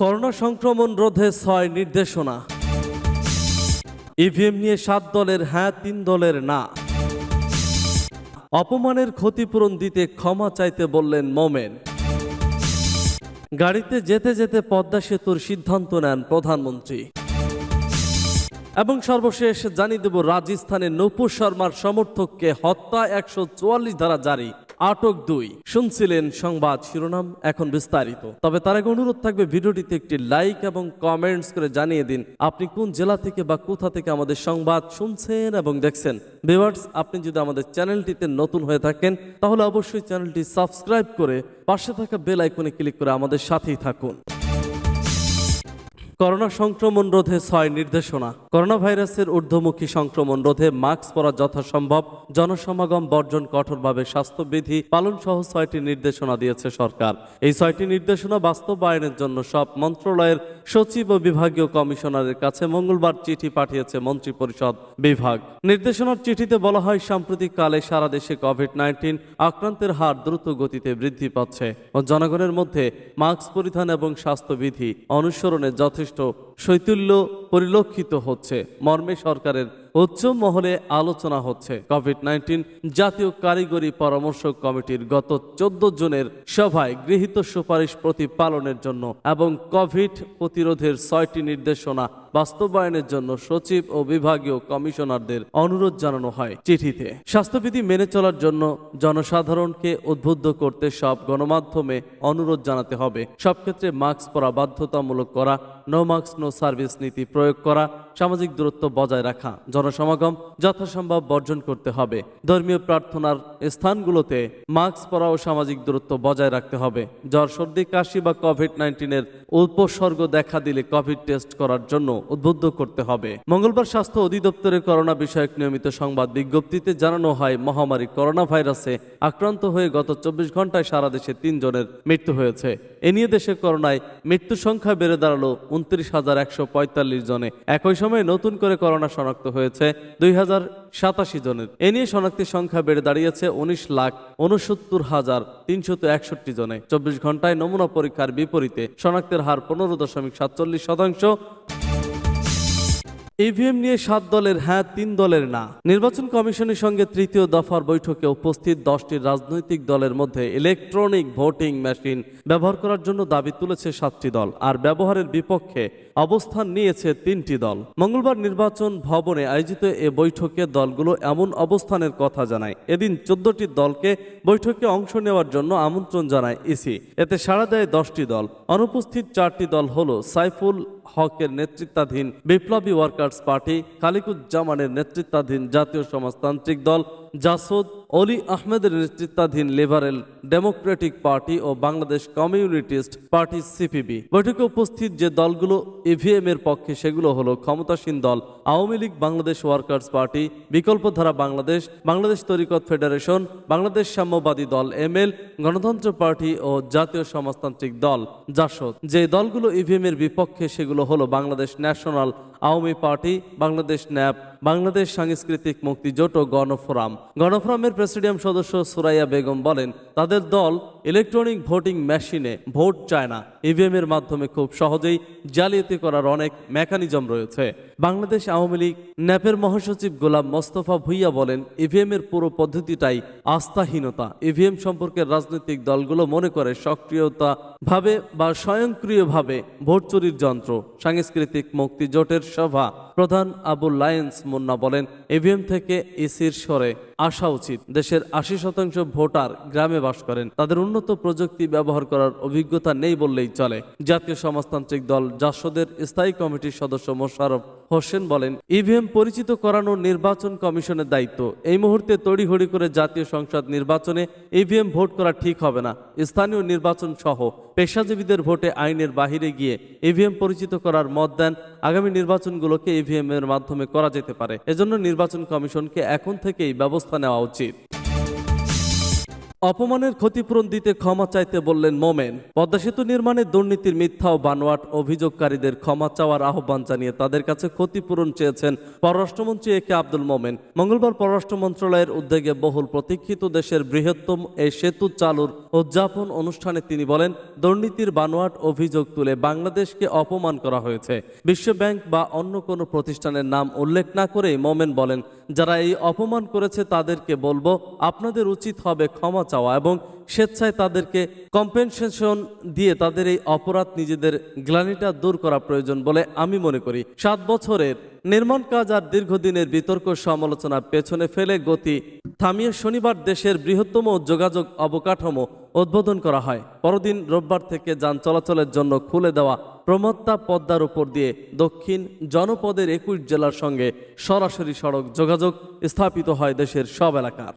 Corona সংক্রমণ রোধে ছয় নির্দেশনা। ইভিএম নিয়ে সাত দলের হ্যাঁ তিন দলের না। অপমানের ক্ষতিপূরণ দিতে ক্ষমা চাইতে বললেন মোমেন। গাড়িতে যেতে যেতে পদ্মা সেতুর সিদ্ধান্ত নেন প্রধানমন্ত্রী। এবং সর্বশেষ জানিয়ে দেব রাজস্থানে নূপুর শর্মার সমর্থককে হত্যা একশো চুয়াল্লিশ ধারা জারি। আটক দুই। শুনছিলেন সংবাদ শিরোনাম, এখন বিস্তারিত। তবে তার আগে অনুরোধ থাকবে ভিডিওটিতে একটি লাইক এবং কমেন্টস করে জানিয়ে দিন আপনি কোন জেলা থেকে বা কোথা থেকে আমাদের সংবাদ শুনছেন এবং দেখছেন। বিভার্স আপনি যদি আমাদের চ্যানেলটিতে নতুন হয়ে থাকেন, তাহলে অবশ্যই চ্যানেলটি সাবস্ক্রাইব করে পাশে থাকা বেল আইকনে ক্লিক করে আমাদের সাথেই থাকুন। করোনা সংক্রমণ রোধে ছয় নির্দেশনা। করোনা ভাইরাসের ঊর্ধ্বমুখী সংক্রমণ রোধে মাস্ক পরা যথাসম্ভব। জনসমাগম বর্জন কঠোরভাবে স্বাস্থ্যবিধি পালন সহ ছয়টি নির্দেশনা দিয়েছে সরকার। এই ছয়টি নির্দেশনা বাস্তবায়নের জন্য সব মন্ত্রণালয়ের সচিব ও বিভাগীয় কমিশনারের কাছে মঙ্গলবার চিঠি পাঠিয়েছে মন্ত্রিপরিষদ বিভাগ। নির্দেশনার চিঠিতে বলা হয় সাম্প্রতিক কালে সারা দেশে কোভিড নাইন্টিন আক্রান্তের হার দ্রুত গতিতে বৃদ্ধি পাচ্ছে। ও জনগণের মধ্যে মাস্ক পরিধান এবং স্বাস্থ্যবিধি অনুসরণে যথেষ্ট যথেষ্ট শৈথিল্য পরিলক্ষিত হচ্ছে। মর্মে সরকারের উচ্চ মহলে আলোচনা হচ্ছে। কোভিড নাইন্টিন জাতীয় কারিগরি পরামর্শ কমিটির গত চোদ্দ জনের সভায় গৃহীত সুপারিশ প্রতিপালনের জন্য এবং কোভিড প্রতিরোধের ছয়টি নির্দেশনা বাস্তবায়নের জন্য সচিব ও বিভাগীয় কমিশনারদের অনুরোধ জানানো হয় চিঠিতে। স্বাস্থ্যবিধি মেনে চলার জন্য জনসাধারণকে উদ্বুদ্ধ করতে সব গণমাধ্যমে অনুরোধ জানাতে হবে। সব ক্ষেত্রে মাস্ক পরা, বাধ্যতামূলক করা নো মাস্ক নো সার্ভিস নীতি প্রয়োগ করা সামাজিক দূরত্ব বজায় রাখা, জনসমাগম যথাসম্ভব বর্জন করতে হবে। ধর্মীয় প্রার্থনার স্থানগুলোতে মাস্ক পরা ও সামাজিক দূরত্ব বজায় রাখতে হবে। জ্বর, সর্দি, কাশি বা কোভিড নাইন্টিনের উপসর্গ দেখা দিলে কোভিড টেস্ট করার জন্য উদ্বুদ্ধ করতে হবে। মঙ্গলবার স্বাস্থ্য অধিদপ্তরের করোনা বিষয়ক নিয়মিত সংবাদ বিজ্ঞপ্তিতে জানানো হয়, মহামারী করোনা ভাইরাসে আক্রান্ত হয়ে গত চব্বিশ ঘন্টায় সারা দেশে তিনজনের মৃত্যু হয়েছে। এ নিয়ে দেশে করোনায় মৃত্যু সংখ্যা বেড়ে দাঁড়াল উনত্রিশ হাজার একশো পঁয়তাল্লিশ জনে। একই সময়ে নতুন করে করোনা শনাক্ত হয়েছে দুই হাজার সাতাশি জনের। এ নিয়ে শনাক্তের সংখ্যা বেড়ে দাঁড়িয়েছে উনিশ লাখ উনসত্তর হাজার তিনশত একষট্টি জনে। চব্বিশ ঘন্টায় নমুনা পরীক্ষার বিপরীতে শনাক্তের হার পনেরো দশমিক সাতচল্লিশ শতাংশ। ইভিএম নিয়ে সাত দলের হ্যাঁ তিন দলের না। নির্বাচন কমিশনের সঙ্গে তৃতীয় দফার বৈঠকে উপস্থিত দশটি রাজনৈতিক দলের মধ্যে ইলেকট্রনিক ভোটিং মেশিন ব্যবহার করার জন্য দাবি তুলেছে সাতটি দল, আর ব্যবহারের বিপক্ষে অবস্থান নিয়েছে তিনটি দল। মঙ্গলবার নির্বাচন ভবনে আয়োজিত এ বৈঠকে দলগুলো এমন অবস্থানের কথা জানায়। এদিন চোদ্দটি দলকে বৈঠকে অংশ নেওয়ার জন্য আমন্ত্রণ জানায় ইসি। এতে সাড়া দেয় দশটি দল। অনুপস্থিত চারটি দল হল সাইফুল হকের নেতৃত্বাধীন বিপ্লবী ওয়ার্কার্স পার্টি খালিকুজ্জামানের নেতৃত্বাধীন জাতীয় সমাজতান্ত্রিক দল জাসদ অলি আহমেদের নেতৃত্বাধীন লিবারেল ডেমোক্রেটিক পার্টি ও বাংলাদেশ কমিউনিটিস্ট পার্টি সিপিবি। বৈঠকে উপস্থিত যে দলগুলো ইভিএম এর পক্ষে, সেগুলো হলো ক্ষমতাসীন দল, Awami League, Bangladesh workers party, Bikalpadhara Bangladesh Bangladesh Tariqat federation, Bangladesh সাম্যবাদী দল এমএল গণতন্ত্র পার্টি ও জাতীয় সমাজতান্ত্রিক দল জাসদ। যে দলগুলো ইভিএম এর বিপক্ষে, সেগুলো হলো Bangladesh national Awami party, Bangladesh NAP, Bangladesh Sanskritik Muktijote ও গণফোরাম। গণফোরামের প্রেসিডিয়াম সদস্য সুরাইয়া বেগম বলেন, তাদের দল ইলেকট্রনিক ভোটিং মেশিনে ভোট চায় না। ইভিএম এর মাধ্যমে খুব সহজেই জালিয়াতি করার অনেক মেকানিজম রয়েছে। বাংলাদেশ আওয়ামী লীগ ন্যাপের মহাসচিব গোলাম মোস্তফা ভুইয়া বলেন ইভিএম এর পুরো পদ্ধতিটাই আস্থাহীনতা। ইভিএম সম্পর্কে রাজনৈতিক দলগুলো মনে করে সক্রিয়তা ভাবে বা স্বয়ংক্রিয়ভাবে ভোট চুরির যন্ত্র, সাংস্কৃতিক মুক্তি জোটের সভা প্রধান আবুল লায়েন্স মুন্না বলেন ইভিএম থেকে ইসির সরে আসা উচিত। দেশের আশি শতাংশ ভোটার গ্রামে বাস করেন। তাদের উন্নত প্রযুক্তি ব্যবহার করার অভিজ্ঞতা নেই বললেই চলে। জাতীয় সমাজতান্ত্রিক দল জাসদের স্থায়ী কমিটির সদস্য মোশারফ হোসেন বলেন, ইভিএম পরিচিত করানো নির্বাচন কমিশনের দায়িত্ব। এই মুহূর্তে তড়িঘড়ি করে জাতীয় সংসদ নির্বাচনে ইভিএম ভোট করা ঠিক হবে না। স্থানীয় নির্বাচন সহ পেশাজীবীদের ভোটে আইনের বাহিরে গিয়ে ইভিএম পরিচিত করার মত দেন আগামী নির্বাচনগুলোকে ইভিএম এর মাধ্যমে করা যেতে পারে। এজন্য নির্বাচন কমিশনকে এখন থেকেই ব্যবস্থা নেওয়া উচিত। অপমানের ক্ষতিপূরণ দিতে ক্ষমা চাইতে বললেন মোমেন। পদ্মা সেতু নির্মাণে দুর্নীতির মিথ্যা ও বানোয়াট অভিযোগকারীদের ক্ষমা চাওয়ার আহ্বান জানিয়ে তাদের কাছে ক্ষতিপূরণ চেয়েছেন পররাষ্ট্রমন্ত্রী এ কে আব্দুল মোমেন। মঙ্গলবার পররাষ্ট্র মন্ত্রণালয়ের উদ্যোগে বহুল প্রতীক্ষিত দেশের বৃহত্তম এই সেতু চালুর উদযাপন অনুষ্ঠানে তিনি বলেন, দুর্নীতির বানোয়াট অভিযোগ তুলে বাংলাদেশকে অপমান করা হয়েছে। বিশ্বব্যাংক বা অন্য কোনো প্রতিষ্ঠানের নাম উল্লেখ না করেই মোমেন বলেন যারা এই অপমান করেছে তাদেরকে বলব, আপনাদের উচিত হবে ক্ষমা চাওয়া এবং স্বেচ্ছায় তাদেরকে কম্পেনসেশন দিয়ে তাদের এই অপরাধ নিজেদের গ্লানিটা দূর করা প্রয়োজন বলে আমি মনে করি। সাত বছরের নির্মাণ কাজ আর দীর্ঘদিনের বিতর্ক সমালোচনা পেছনে ফেলে গতি থামিয়ে শনিবার দেশের বৃহত্তম যোগাযোগ অবকাঠামো উদ্বোধন করা হয়। পরদিন রোববার থেকে যান চলাচলের জন্য খুলে দেওয়া প্রমত্তা পদ্মার উপর দিয়ে দক্ষিণ জনপদের একুশ জেলার সঙ্গে সরাসরি সড়ক যোগাযোগ স্থাপিত হয় দেশের সব এলাকার।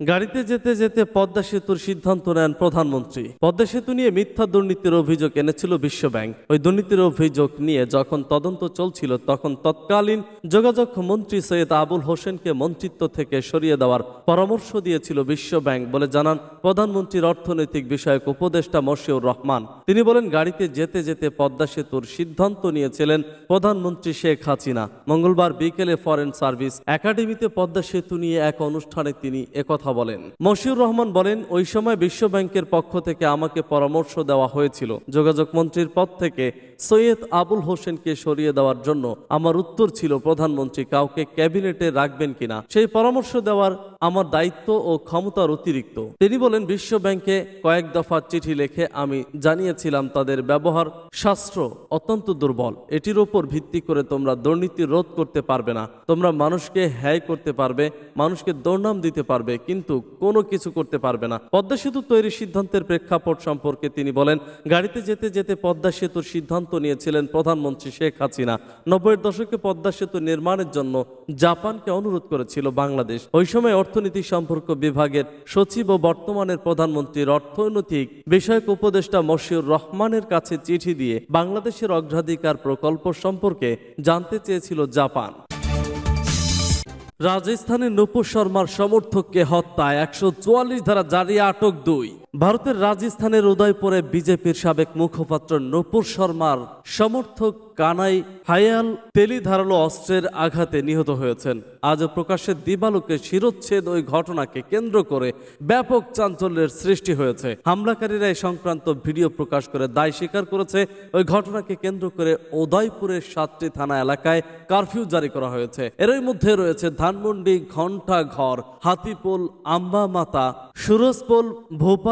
গাড়িতে যেতে যেতে পদ্মা সেতুর সিদ্ধান্ত নেন প্রধানমন্ত্রী। পদ্মা সেতু নিয়ে মিথ্যা দুর্নীতির অভিযোগ এনেছিল বিশ্বব্যাংক ওই দুর্নীতির অভিযোগ নিয়ে যখন তদন্ত চলছিল, তখন তৎকালীন যোগাযোগ মন্ত্রী সৈয়দ আবুল হোসেনকে মন্ত্রিত্ব থেকে সরিয়ে দেওয়ার পরামর্শ দিয়েছিল বিশ্বব্যাংক বলে জানান প্রধানমন্ত্রীর অর্থনৈতিক বিষয়ক উপদেষ্টা মশিউর রহমান। তিনি বলেন, গাড়িতে যেতে যেতে পদ্মা সেতুর সিদ্ধান্ত নিয়েছিলেন প্রধানমন্ত্রী শেখ হাসিনা। মঙ্গলবার বিকেলে ফরেন সার্ভিস একাডেমিতে পদ্মা সেতু নিয়ে এক অনুষ্ঠানে তিনি একথা বলেন। মশিউর রহমান বলেন, ওই সময় বিশ্ব ব্যাংকের পক্ষ থেকে আমাকে পরামর্শ দেওয়া হয়েছিল। যোগাযোগ মন্ত্রীর পদ থেকে সৈয়দ আবুল হোসেনকে সরিয়ে দেওয়ার জন্য আমার উত্তর ছিল, প্রধানমন্ত্রী, কাউকে ক্যাবিনেটে রাখবেন কিনা? সেই পরামর্শ দেওয়ার আমার দায়িত্ব ও ক্ষমতার অতিরিক্ত। তিনি বলেন, বিশ্ব ব্যাংকে কয়েক দফা চিঠি লিখে আমি জানিয়েছিলাম তাদের ব্যবহার শাস্ত্র অত্যন্ত দুর্বল। এটির ওপর ভিত্তি করে তোমরা দুর্নীতি রোধ করতে পারবে না। তোমরা মানুষকে হ্যায় করতে পারবে, মানুষকে দৌড়নাম দিতে পারবে, কিন্তু কোনো কিছু করতে পারবে না। পদ্মা সেতু তৈরির সিদ্ধান্তের প্রেক্ষাপট সম্পর্কে তিনি বলেন, গাড়িতে যেতে যেতে পদ্মা সেতুর সিদ্ধান্ত নিয়েছিলেন প্রধানমন্ত্রী শেখ হাসিনা। নব্বইয়ের দশকে পদ্মা সেতু নির্মাণের জন্য জাপানকে অনুরোধ করেছিল বাংলাদেশ। ওই সময় অর্থনীতি সম্পর্ক বিভাগের সচিব ও বর্তমানের প্রধানমন্ত্রীর অর্থনৈতিক বিষয়ক উপদেষ্টা মশিউর রহমানের কাছে চিঠি দিয়ে বাংলাদেশের অগ্রাধিকার প্রকল্প সম্পর্কে জানতে চেয়েছিল জাপান। রাজস্থানের নূপুর শর্মার সমর্থককে হত্যায় একশো চুয়াল্লিশ ধারা জারি আটক দুই। ভারতের রাজস্থানের উদয়পুরে বিজেপির সাবেক মুখপাত্র নূপুর শর্মার সমর্থক কানাই হায়াল তেলি ধারালো অস্ত্রের আঘাতে নিহত হয়েছেন। আজ প্রকাশ্যে দিবালুকে শিরোচ্ছেদ ওই ঘটনাকে কেন্দ্র করে ব্যাপক চাঞ্চল্যের সৃষ্টি হয়েছে। হামলাকারীরা এই সংক্রান্ত ভিডিও প্রকাশ করে দায় স্বীকার করেছে। ওই ঘটনাকে কেন্দ্র করে উদয়পুরের সাতটি থানা এলাকায় কারফিউ জারি করা হয়েছে। এরই মধ্যে রয়েছে ধানমন্ডি ঘণ্টা ঘর হাতিপোল আম্বা মাতা সুরজপোল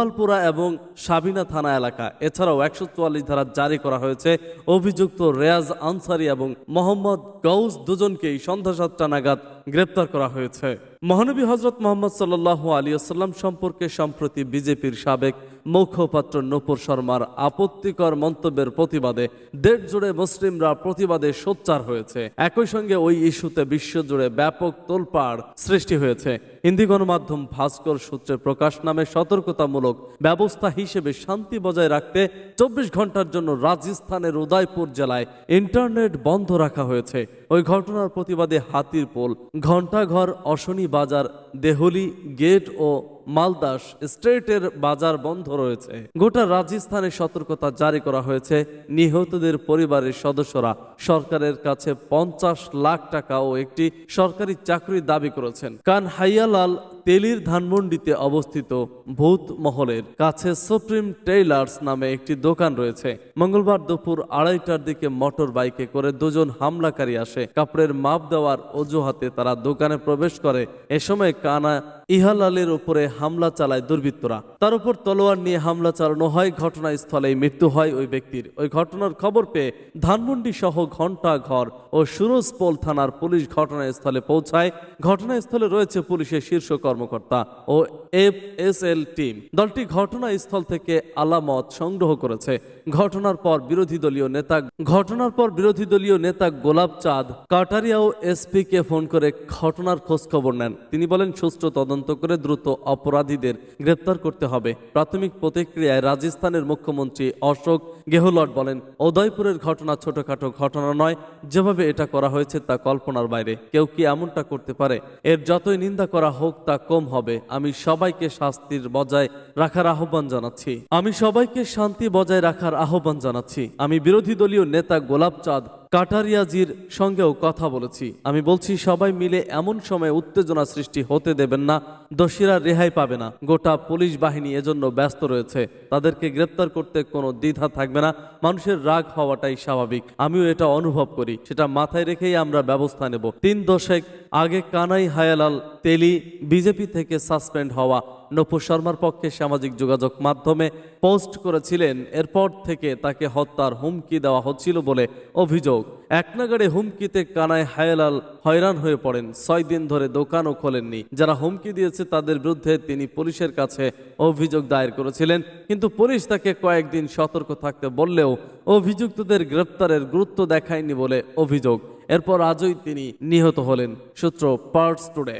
ভোপালপুরা এবং সাবিনা থানা এলাকা। এছাড়াও একশো চুয়াল্লিশ ধারা জারি করা হয়েছে। অভিযুক্ত রেয়াজ আনসারি এবং মোহাম্মদ গৌস দুজনকেই সন্ধ্যা সাতটা নাগাদ গ্রেপ্তার করা হয়েছে। মহানবী হজরত মোহাম্মদ সাল্লাহ আলিয়াল্লাম সম্পর্কে সম্প্রতি বিজেপির সাবেক মুখপাত্র নূপুর শর্মার আপত্তিকর মন্তব্যের প্রতিবাদে দেড় জুড়ে মুসলিমরা প্রতিবাদে সোচ্চার হয়েছে। একই সঙ্গে ওই ইস্যুতে বিশ্বজুড়ে ব্যাপক তোলপাড় সৃষ্টি হয়েছে। হিন্দি গণমাধ্যম ভাস্কর সূত্রে প্রকাশ নামে সতর্কতামূলক ব্যবস্থা হিসেবে শান্তি বজায় রাখতে চব্বিশ ঘণ্টার জন্য রাজস্থানের উদয়পুর জেলায় ইন্টারনেট বন্ধ রাখা হয়েছে। ওই ঘটনার প্রতিবাদে হাতির পোল ঘণ্টাঘর অশনি বাজার, দেহলি, গেট ও মালদাস স্ট্রেটের বাজার বন্ধ রয়েছে। গোটা রাজস্থানে সতর্কতা জারি করা হয়েছে। নিহতদের পরিবারের সদস্যরা সরকারের কাছে পঞ্চাশ লাখ টাকা ও একটি সরকারি চাকরি দাবি করেছেন। কান হাইয়ালাল তেলির ধানমন্ডিতে অবস্থিত ভূত মহলের কাছে সুপ্রিম টেইলার্স নামে একটি দোকান রয়েছে। মঙ্গলবার দুপুর আড়াইটার দিকে মোটর বাইকে করে দুজন হামলাকারী আসে। কাপড়ের মাপ দেওয়ার অজুহাতে তারা দোকানে প্রবেশ করে। এ সময় কানা ইহালালের উপরে হামলা চালায় দুর্বৃত্তরা। তার উপর তলোয়ার নিয়ে হামলা চালানো হয়। ঘটনাস্থলেই মৃত্যু হয় ওই ব্যক্তির। ওই ঘটনার খবর পেয়ে ধানমন্ডি সহ ঘণ্টা ঘর ও সুরজপোল থানার পুলিশ ঘটনাস্থলে পৌঁছায়। ঘটনাস্থলে রয়েছে পুলিশের শীর্ষ কর্মকর্তা ও এফ এস এল টিম দলটি ঘটনাস্থল থেকে আলামত সংগ্রহ করেছে। ঘটনার পর বিরোধী দলীয় নেতা ঘটনার পর বিরোধী দলীয় নেতা গোলাপ চাঁদ কাটারিয়া ও এসপি কে ফোন করে ঘটনার খোঁজ খবর নেন। তিনি বলেন, সুষ্ঠু তদন্ত করে দ্রুত অপরাধীদের গ্রেপ্তার করতে হবে। প্রাথমিক প্রতিক্রিয়ায় রাজস্থানের মুখ্যমন্ত্রী অশোক গেহলট বলেন, উদয়পুরের ঘটনা ছোটখাটো ঘটনা নয়। যেভাবে এটা করা হয়েছে তা কল্পনার বাইরে। কেউ কি এমনটা করতে পারে? এর যতই নিন্দা করা হোক, তা কম হবে। আমি সবাইকে শাস্তির বজায় রাখার আহ্বান জানাচ্ছি। আমি সবাইকে শান্তি বজায় রাখার আহ্বান জানাচ্ছি। আমি বিরোধী দলীয় নেতা গোলাপ চাঁদ কাটারিয়াজির সঙ্গেও কথা বলেছি। আমি বলছি, সবাই মিলে এমন সময় উত্তেজনা সৃষ্টি হতে দেবেন না, দোষীরা রেহাই পাবে না। গোটা পুলিশ বাহিনী এজন্য ব্যস্ত রয়েছে। তাদেরকে গ্রেপ্তার করতে কোনো দ্বিধা থাকবে না। মানুষের রাগ হওয়াটাই স্বাভাবিক। আমিও এটা অনুভব করি। সেটা মাথায় রেখেই আমরা ব্যবস্থা নেব। তিন দশেক আগে কানাই হায়ালাল তেলি বিজেপি থেকে সাসপেন্ড হওয়া নপু শর্মার পক্ষে সামাজিক যোগাযোগ মাধ্যমে পোস্ট করেছিলেন, এরপর থেকে তাকে হত্যার হুমকি দেওয়া হচ্ছিল বলে অভিযোগ। এক নাগাড়ে হুমকিতে কানায় হায়ালাল হয়রান হয়ে পড়েন, ছয় দিন ধরে দোকানও খোলেননি। যারা হুমকি দিয়েছে তাদের বিরুদ্ধে তিনি পুলিশের কাছে অভিযোগ দায়ের করেছিলেন, কিন্তু পুলিশ তাকে কয়েকদিন সতর্ক থাকতে বললেও অভিযুক্তদের গ্রেপ্তারের গুরুত্ব দেখায়নি বলে অভিযোগ। এরপর আজই তিনি নিহত হলেন। সূত্র পার্টস টুডে